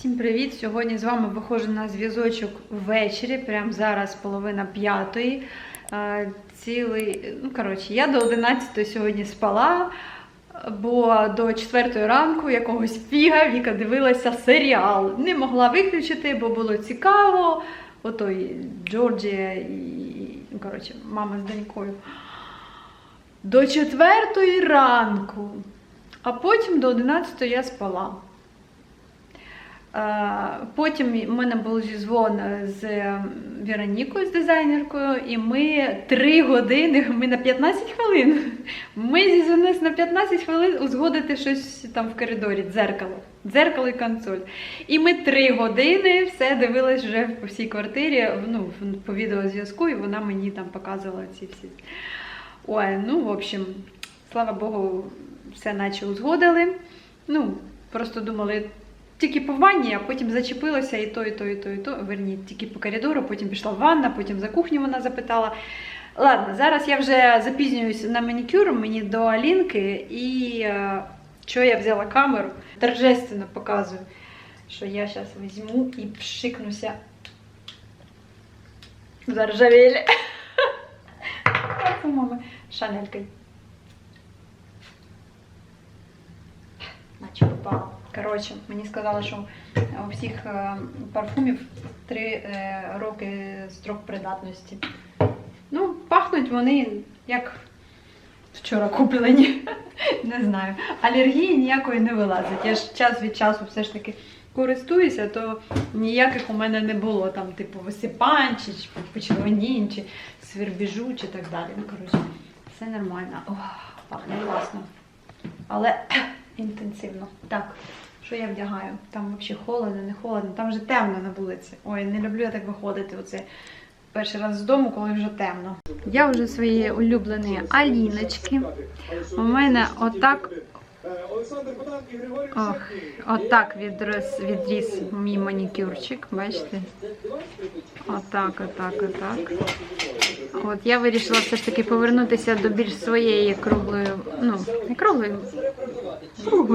Всім привіт! Сьогодні з вами виходжу на зв'язочок ввечері, прямо зараз половина п'ятої. Цілий, ну коротше, я до 11 сьогодні спала, бо до 4 ранку якогось фіга Віка дивилася серіал. Не могла виключити, бо було цікаво. Отой Джорджія і, ну, коротше, мама з донькою. До 4 ранку. А потім до 11 я спала. Потім в мене був зізвон з Веронікою, з дизайнеркою, і ми три години, ми на 15 хвилин. Ми зізвонилися на 15 хвилин узгодити щось там в коридорі, дзеркало, дзеркало і консоль. І ми три години все дивились вже по всій квартирі, ну, по відеозв'язку, і вона мені там показувала ці всі. Ой, ну, в общем, слава Богу, все наче узгодили. Ну, просто думали, тільки по ванні, а потім зачепилося і то, і то, і то, і то. Верні, тільки по коридору, потім пішла в ванна, потім за кухню вона запитала. Ладно, зараз я вже запізнююсь на манікюр, мені до Алінки, і е, що я взяла камеру, торжественно показую, що я зараз візьму і пшикнуся заржавелі. Парфумами шанелькою. Наче попала. Коротше, мені сказали, що у всіх е, парфумів 3 е, роки строк придатності. Ну, пахнуть вони як вчора куплені. Не знаю. Алергії ніякої не вилазить. Я ж час від часу все ж таки користуюся, то ніяких у мене не було там, типу, висипань, чи почервонінь, чи свербіжу, чи так далі. Ну, коротше, все нормально. Ох, пахне класно. Але інтенсивно. Так, що я вдягаю? Там взагалі холодно, не холодно, там вже темно на вулиці. Ой, не люблю я так виходити. Оце перший раз з дому, коли вже темно. Я вже свої улюблені аліночки. У мене отак. Ох, отак відрос, відріс мій манікюрчик, бачите? Отак, отак, отак. От я вирішила все ж таки повернутися до більш своєї круглої, ну, не круглої,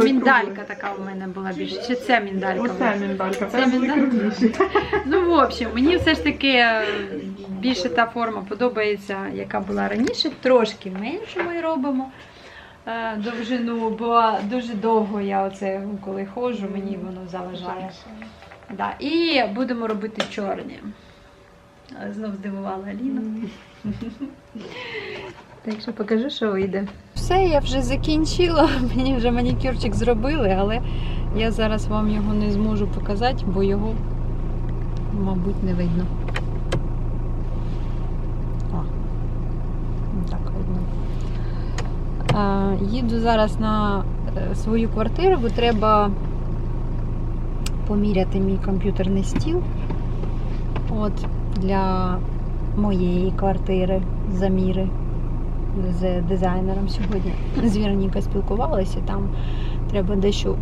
міндалька така в мене була більше. Чи це міндалька? була? Оце міндалька, Це це міндалька? Ну, в общем, мені все ж таки е, більше та форма подобається, яка була раніше. Трошки меншу ми робимо е, довжину, бо дуже довго я оце, коли ходжу, мені воно заважає. Да. І будемо робити чорні. Е, Знов здивувала Аліна. Так що покажу, що вийде. Все, я вже закінчила. Мені вже манікюрчик зробили, але я зараз вам його не зможу показати, бо його, мабуть, не видно. О, так видно. А, їду зараз на е, свою квартиру, бо треба поміряти мій комп'ютерний стіл. От для моєї квартири заміри з дизайнером сьогодні. З Віроніка спілкувалася, там треба дещо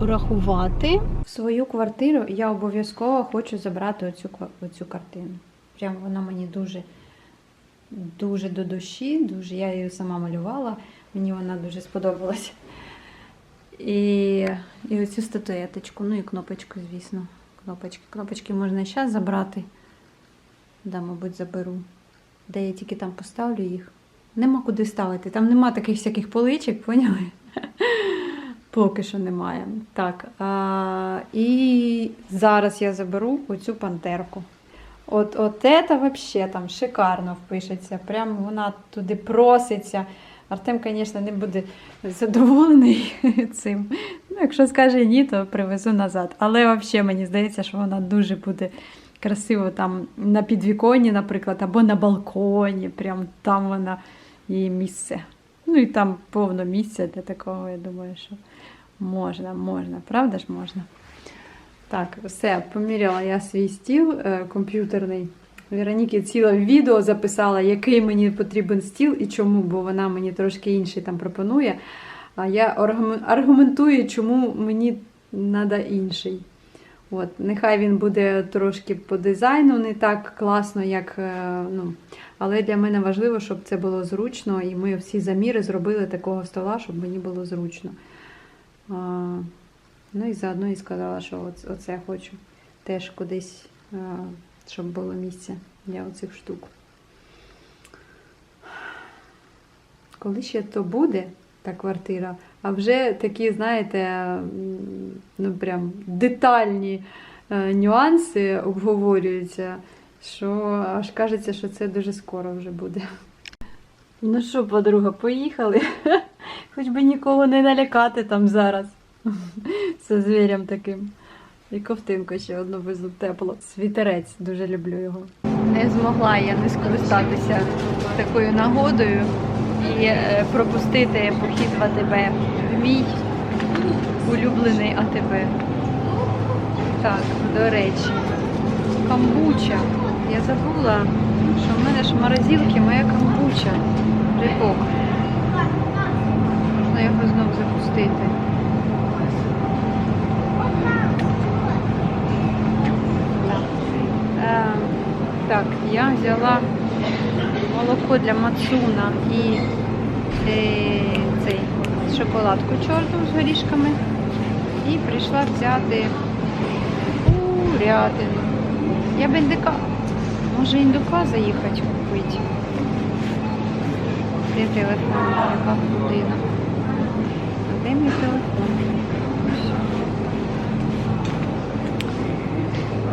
урахувати. В свою квартиру я обов'язково хочу забрати оцю, оцю картину. Прямо вона мені дуже, дуже до душі, дуже, я її сама малювала, мені вона дуже сподобалась. І, і оцю статуеточку, ну і кнопочку, звісно. Кнопочки. Кнопочки можна зараз забрати. Да, мабуть, заберу. Де я тільки там поставлю їх. Нема куди ставити. Там нема таких всяких поличок, поняли? Поки що немає. Так. А, і зараз я заберу оцю пантерку. От, от це взагалі там шикарно впишеться. Прям вона туди проситься. Артем, звісно, не буде задоволений цим. Ну, якщо скаже ні, то привезу назад. Але взагалі мені здається, що вона дуже буде красиво там на підвіконні, наприклад, або на балконі. Прям там вона її місце. Ну і там повно місця для такого, я думаю, що можна, можна, правда ж можна? Так, все, поміряла я свій стіл е, комп'ютерний. Вероніки ціле відео записала, який мені потрібен стіл і чому, бо вона мені трошки інший там пропонує. А я аргументую, чому мені треба інший. От, нехай він буде трошки по дизайну не так класно, як. е, Ну, але для мене важливо, щоб це було зручно, і ми всі заміри зробили такого стола, щоб мені було зручно. А, Ну і заодно і сказала, що оц- оце я хочу теж кудись, е, щоб було місце для оцих штук. Коли ще то буде, та квартира, а вже такі, знаєте, ну прям детальні е, нюанси обговорюються, що аж кажеться, що це дуже скоро вже буде. Ну що, подруга, поїхали? Хоч би нікого не налякати там зараз. З звірям таким. І ковтинку ще одну везу тепло. Світерець, дуже люблю його. Не змогла я не скористатися такою нагодою і е, пропустити похід в АТБ. Мій улюблений АТБ. Так, до речі, камбуча. Я забула, що в мене ж в моя камбуча. Рибок. Можна його знов запустити. Е, так, я взяла молоко для Мацуна і е, цей шоколадку чорну з горішками. І прийшла взяти курятину. Я б індика. Може індука заїхати купити. Де телефон? Яка година? А де мій телефон? Ось.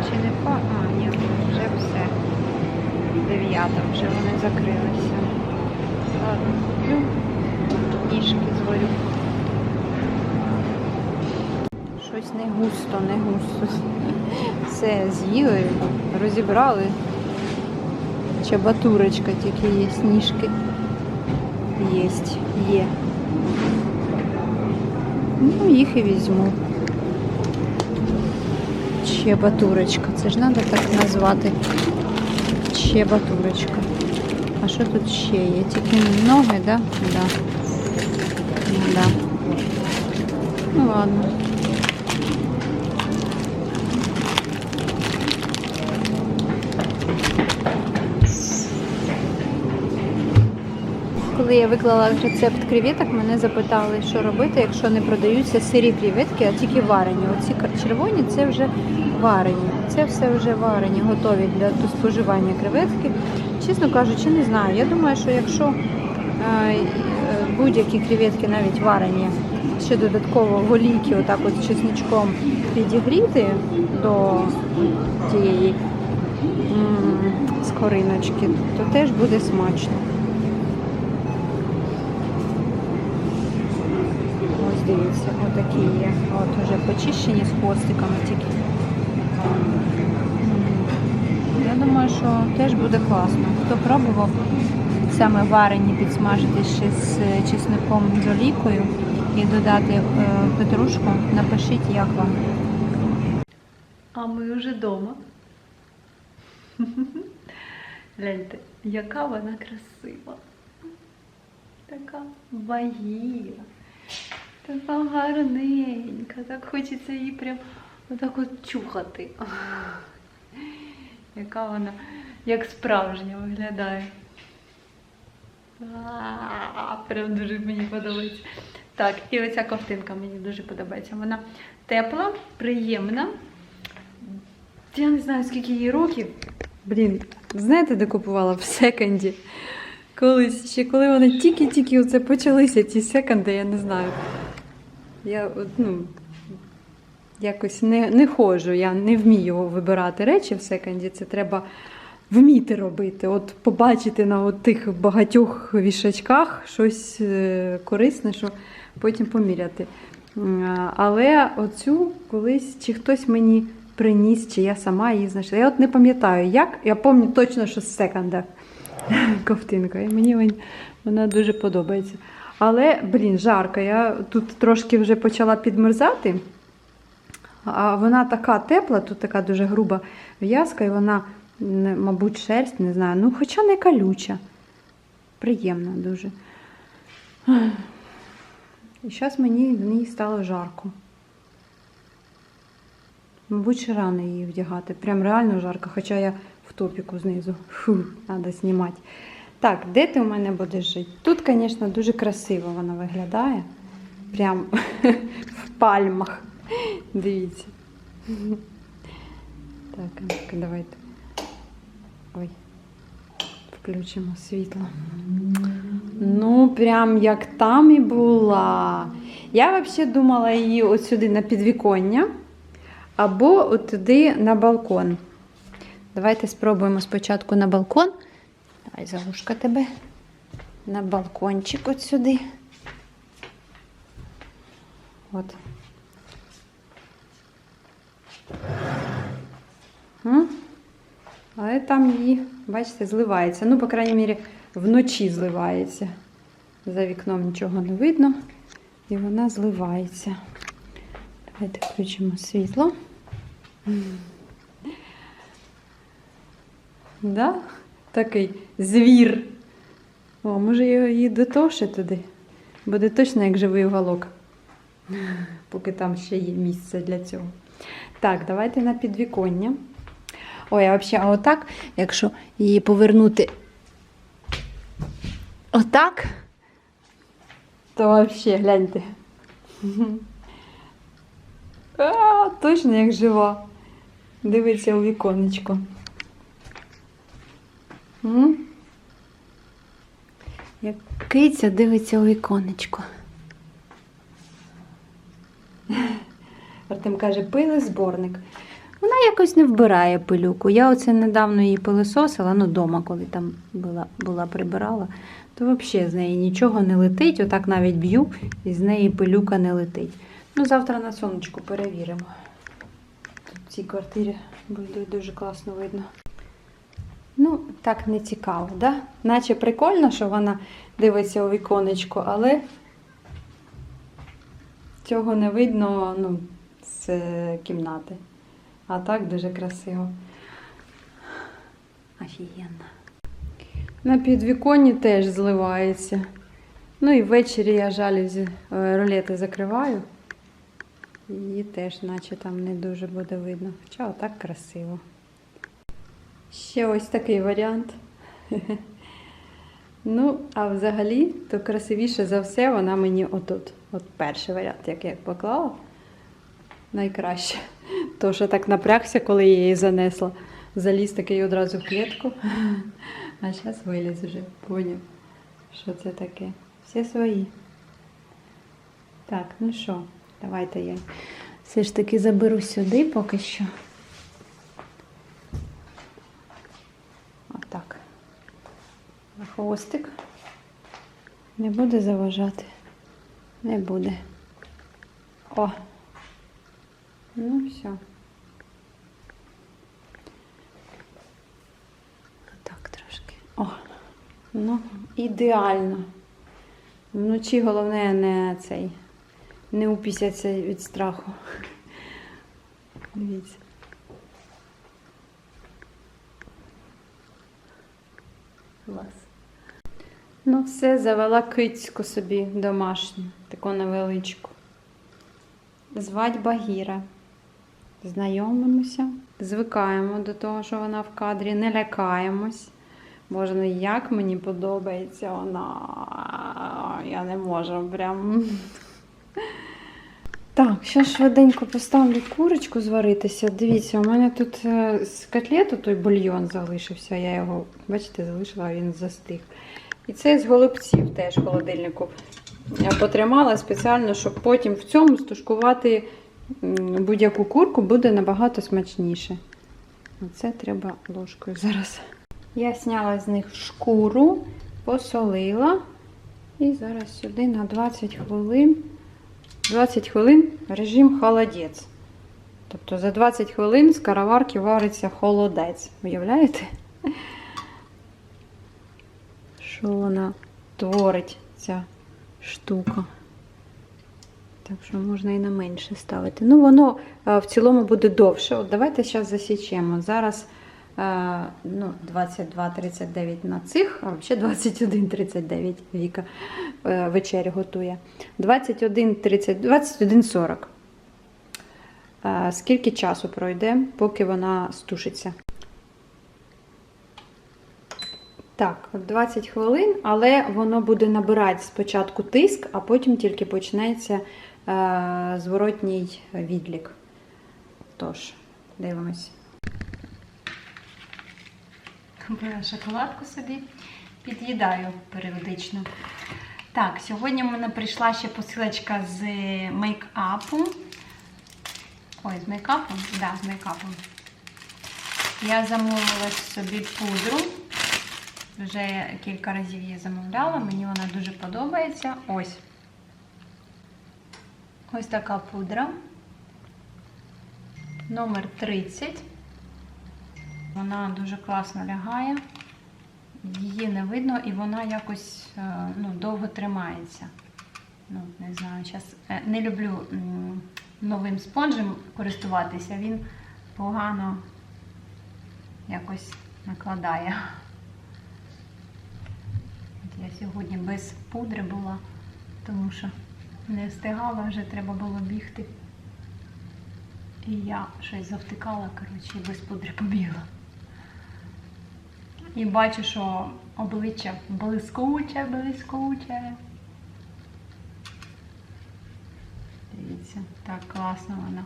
Чи не па? А, ні, вже все. Дев'ята, вже вони закрилися. Ладно, куплю. Ніжки зварю. Щось не густо, не густо. Все з'їли, розібрали. Чабатурочка тільки є, сніжки. Єсть, є. Ну, їх і візьму. Чебатурочка. Це ж треба так назвати. Чебатурочка. А що тут ще є? Тільки ноги, да? Да. Ну, да. Ну ладно. Коли я виклала рецепт креветок, мене запитали, що робити, якщо не продаються сирі креветки, а тільки варені. Оці червоні це вже варені. Це все вже варені, готові для споживання креветки. Чесно кажучи, не знаю. Я думаю, що якщо е, будь-які креветки, навіть варені, ще додатково голійки, отак от чесничком підігріти до тієї скориночки, то теж буде смачно. Ось дивіться, отакі є. От уже почищені з хвостиками тільки. Я думаю, що теж буде класно. Хто пробував саме варені підсмажити ще з чесником з олійкою і додати е, петрушку, напишіть, як вам. А ми вже вдома. Гляньте, яка вона красива. Така багіра. Така гарненька, так хочеться її прям отак от чухати. Яка вона як справжня виглядає. Прям дуже мені подобається. Так, і оця ковтинка мені дуже подобається. Вона тепла, приємна. Я не знаю, скільки їй років. Блін, знаєте, де купувала? В секонді. Колись ще коли вони тільки-тільки оце почалися, ці секонди, я не знаю. Я от, ну, якось не, не ходжу, я не вмію вибирати речі в секонді. Це треба вміти робити. От побачити на тих багатьох вішачках щось е, корисне, що потім поміряти. Але оцю колись чи хтось мені приніс, чи я сама її знайшла. Я от не пам'ятаю, як. Я пам'ятаю точно, що з секонда ковтинка. І мені вона дуже подобається. Але, блін, жарко. Я тут трошки вже почала підмерзати. А вона така тепла, тут така дуже груба в'язка, і вона, мабуть, шерсть, не знаю. Ну, хоча не колюча. Приємна дуже. І зараз мені в ній стало жарко. Мабуть, ще рано її вдягати. Прям реально жарко, хоча я в топіку знизу. Фу, треба знімати. Так, де ти у мене будеш жити? Тут, звісно, дуже красиво вона виглядає. Прям в пальмах. Дивіться. Так, ну-ка, давайте. Ой. Включимо світло. Ну, прям як там і була. Я взагалі думала її от сюди на підвіконня або от туди на балкон. Давайте спробуємо спочатку на балкон. Давай залушка тебе. На балкончик от сюди. От. Але там її, бачите, зливається. Ну, по крайній мірі, вночі зливається. За вікном нічого не видно. І вона зливається. Давайте включимо світло. Да? Такий звір. О, може її дотовше туди. Буде точно як живий уголок. Поки там ще є місце для цього. Так, давайте на підвіконня. Ой, а взагалі, а отак, якщо її повернути отак, то взагалі гляньте. А, точно як жива. Дивиться у віконечко. Як киця дивиться у віконечко. Артем каже, пили зборник. Вона якось не вбирає пилюку. Я оце недавно її пилисосила, ну вдома, коли там була, була прибирала, то взагалі з неї нічого не летить. Отак навіть б'ю, і з неї пилюка не летить. Ну, завтра на сонечку перевіримо. Тут в цій квартирі буде дуже класно видно. Ну, так не цікаво, да? Наче прикольно, що вона дивиться у віконечко, але цього не видно ну, з кімнати. А так дуже красиво. Офігенно. На підвіконні теж зливається. Ну і ввечері я жалюзі е, ролети закриваю. Її теж, наче там не дуже буде видно. Хоча отак красиво. Ще ось такий варіант. Ну, а взагалі, то красивіше за все вона мені отут. От перший варіант, як я поклала. Найкраще. То, що так напрягся, коли я її занесла. Заліз такий одразу в клітку. А зараз виліз вже, поняв, що це таке. Всі свої. Так, ну що, давайте я все ж таки заберу сюди поки що. Отак. Хвостик не буде заважати. Не буде. О! Ну, все. Так трошки. О, ну, ідеально. Вночі головне не цей. Не упісяться від страху. Дивіться. Клас. Ну, все, завела кицьку собі домашню, таку невеличку. Звать Багіра. Знайомимося, звикаємо до того, що вона в кадрі, не лякаємось. Боже, ну як мені подобається вона. Я не можу прям. Так, зараз швиденько поставлю курочку зваритися. Дивіться, у мене тут е, з котлету той бульйон залишився. Я його, бачите, залишила, він застиг. І це з голубців теж в холодильнику. Я потримала спеціально, щоб потім в цьому стушкувати будь-яку курку буде набагато смачніше. Оце треба ложкою зараз. Я зняла з них шкуру, посолила. І зараз сюди на 20 хвилин. 20 хвилин режим холодець. Тобто за 20 хвилин з караварки вариться холодець. Уявляєте? Що вона творить, ця штука. Так що можна і на менше ставити. Ну, воно е, в цілому буде довше. От давайте зараз засічемо. Зараз е, ну, 22.39 на цих, а взагалі 21.39 Віка е, вечерю готує. 21.30, 21.40. Е, Скільки часу пройде, поки вона стушиться? Так, 20 хвилин, але воно буде набирати спочатку тиск, а потім тільки почнеться зворотній відлік. Тож, дивимось. Купила шоколадку собі, під'їдаю періодично. Так, сьогодні в мене прийшла ще посилочка з мейкапу. Ой, з мейкапом? Так, да, з мейкапом. Я замовила собі пудру. Вже кілька разів її замовляла, мені вона дуже подобається. Ось. Ось така пудра. Номер 30. Вона дуже класно лягає. Її не видно і вона якось е, ну, довго тримається. Ну, не знаю, зараз не люблю новим спонжем користуватися, він погано якось накладає. Я сьогодні без пудри була, тому що не встигала, вже треба було бігти. І я щось завтикала, коротше, і без пудри побігла. І бачу, що обличчя блискуче, блискуче. Дивіться, так класно воно.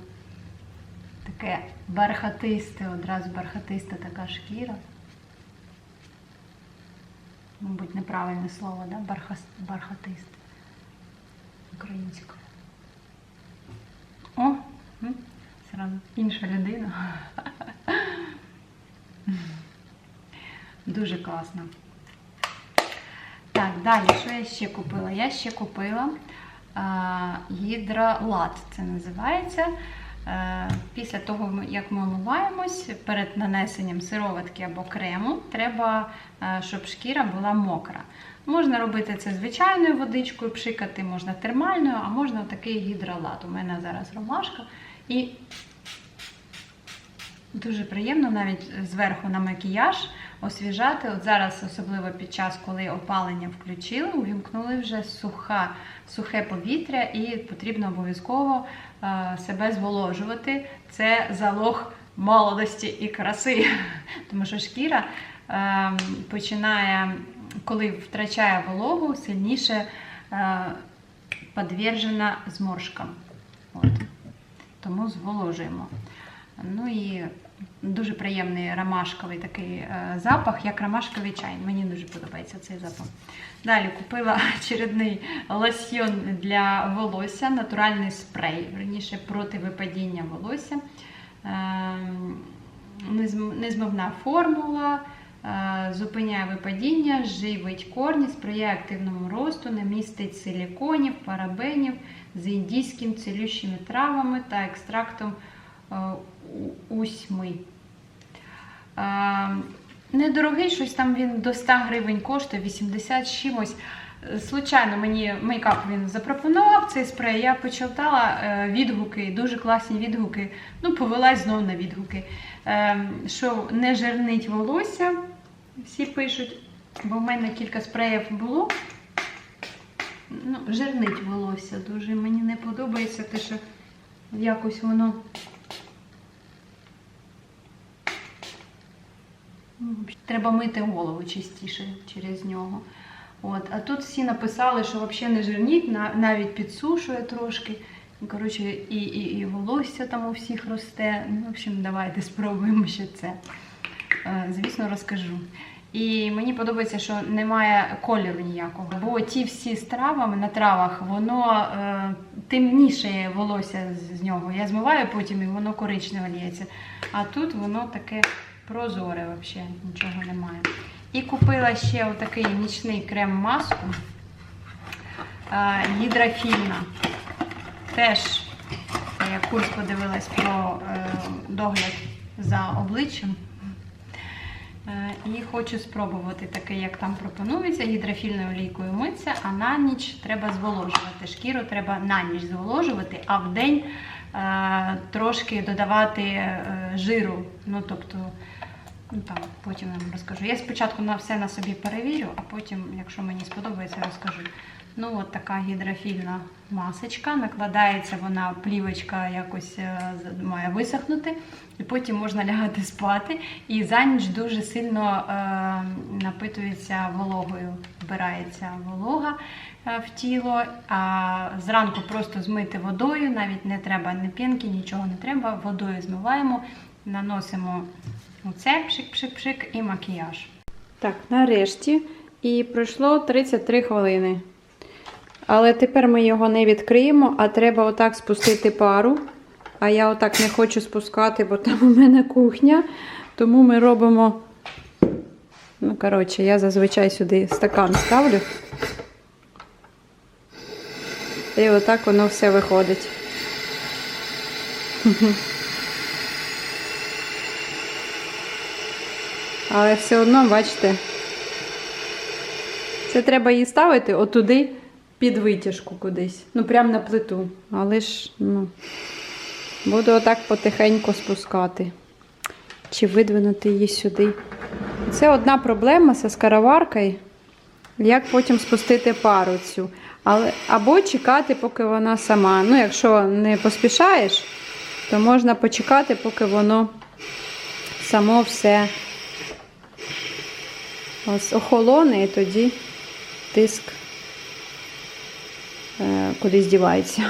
Таке бархатисте, одразу бархатиста така шкіра. Мабуть, неправильне слово, да? Бархас... бархатисте. Українською. О! Зразу інша людина. Дуже класно. Так, далі, що я ще купила? Я ще купила гідролат, це називається. Після того, як ми омиваємось, перед нанесенням сироватки або крему, треба, щоб шкіра була мокра. Можна робити це звичайною водичкою, пшикати, можна термальною, а можна такий гідролат. У мене зараз ромашка. І Дуже приємно навіть зверху на макіяж освіжати. От зараз, особливо під час, коли опалення включили, увімкнули вже суха, сухе повітря, і потрібно обов'язково е, себе зволожувати. Це залог молодості і краси. Тому що шкіра е, починає, коли втрачає вологу, сильніше е, підвержена зморшкам. Тому зволожуємо. Ну і дуже приємний ромашковий такий е, запах, як ромашковий чай. Мені дуже подобається цей запах. Далі купила очередний лосьйон для волосся, натуральний спрей, верніше проти випадіння волосся. Е, незм- Незмивна формула. Е, Зупиняє випадіння, живить корні, сприяє активному росту, не містить силіконів, парабенів з індійськими цілющими травами та екстрактом е, усьми. Е, Недорогий, щось там він до 100 гривень коштує, 80 чимось. Случайно мені мейкап він запропонував цей спрей. Я почитала відгуки, дуже класні відгуки. Ну, повелась знову на відгуки. Е, Що не жирнить волосся, всі пишуть, бо в мене кілька спреїв було. Ну, жирнить волосся дуже. Мені не подобається те, що якось воно. Треба мити голову частіше через нього. От. А тут всі написали, що взагалі не жирніть, навіть підсушує трошки. Ну, Коротше, і, і, і волосся там у всіх росте. Ну, в общем, давайте спробуємо ще це. Е, Звісно, розкажу. І мені подобається, що немає кольору ніякого. Бо ті всі з травами на травах, воно е, темніше волосся з, з нього. Я змиваю потім і воно коричневе лється. А тут воно таке прозоре, взагалі, нічого немає. І купила ще отакий нічний крем-маску е, гідрофільна. Теж я курс подивилась про е, догляд за обличчям. Е, І хочу спробувати таке, як там пропонується, гідрофільною олійкою митися, а на ніч треба зволожувати. Шкіру треба на ніч зволожувати, а в день е, трошки додавати е, жиру. Ну, тобто, ну, потім вам розкажу. Я спочатку все на собі перевірю, а потім, якщо мені сподобається, розкажу. Ну, от така гідрофільна масочка. Накладається вона, плівочка якось е, має висохнути, і потім можна лягати спати. І за ніч дуже сильно е, напитується вологою, вбирається волога е, в тіло. А зранку просто змити водою, навіть не треба ні пінки, нічого не треба. Водою змиваємо, наносимо оце пшик-пшик-пшик і макіяж. Так, нарешті. І пройшло 33 хвилини. Але тепер ми його не відкриємо, а треба отак спустити пару. А я отак не хочу спускати, бо там у мене кухня. Тому ми робимо. Ну, коротше, я зазвичай сюди стакан ставлю. І отак воно все виходить. Але все одно, бачите, це треба її ставити отуди під витяжку кудись. Ну, прямо на плиту. Але ж, ну, буду отак потихеньку спускати. Чи видвинути її сюди. Це одна проблема зі скароваркою. Як потім спустити пару цю. Але, або чекати, поки вона сама. Ну, якщо не поспішаєш, то можна почекати, поки воно само все ось охолоне і тоді тиск кудись дівається.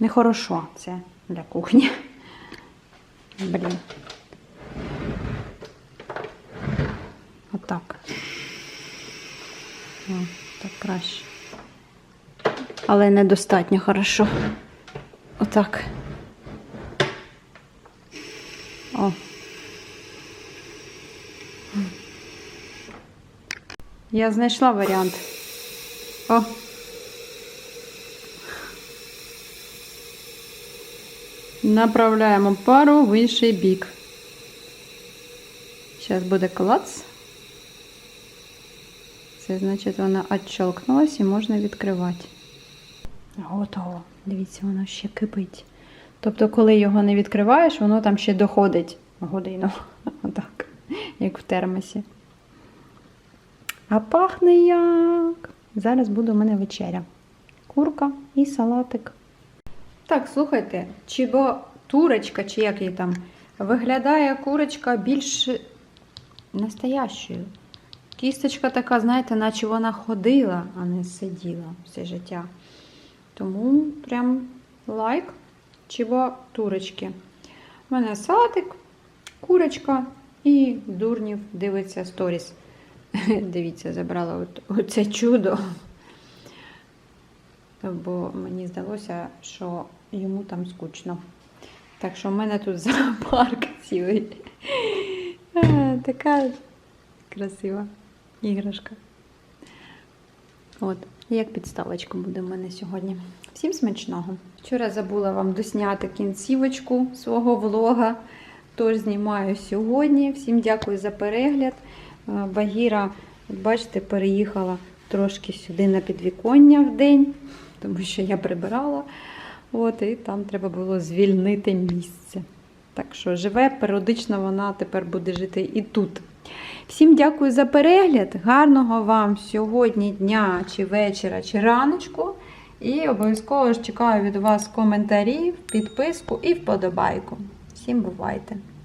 Нехорошо це для кухні. Блін. Отак. О, так краще. Але недостатньо хорошо. Отак. Я знайшла варіант. О. Направляємо пару в інший бік. Зараз буде клац. Це значить вона відщелкнулась і можна відкривати. Готово. Дивіться, воно ще кипить. Тобто, коли його не відкриваєш, воно там ще доходить годину. Отак, як в термосі. А пахне як. Зараз буде у мене вечеря. Курка і салатик. Так, слухайте, чи бо турочка, чи як її там, виглядає курочка більш настоящою. Кісточка така, знаєте, наче вона ходила, а не сиділа все життя. Тому прям лайк чого турочки. У мене салатик, курочка і дурнів дивиться сторіс. Дивіться, забрала от, оце чудо. Бо мені здалося, що йому там скучно. Так що в мене тут зоопарк цілий. Така красива іграшка. От, як підставочка буде в мене сьогодні. Всім смачного! Вчора забула вам досняти кінцівочку свого влога, тож знімаю сьогодні. Всім дякую за перегляд. Е, Багіра, бачите, переїхала трошки сюди на підвіконня в день, тому що я прибирала. От, і там треба було звільнити місце. Так що живе, періодично вона тепер буде жити і тут. Всім дякую за перегляд. Гарного вам сьогодні дня, чи вечора, чи раночку. І обов'язково ж чекаю від вас коментарів, підписку і вподобайку. Всім бувайте!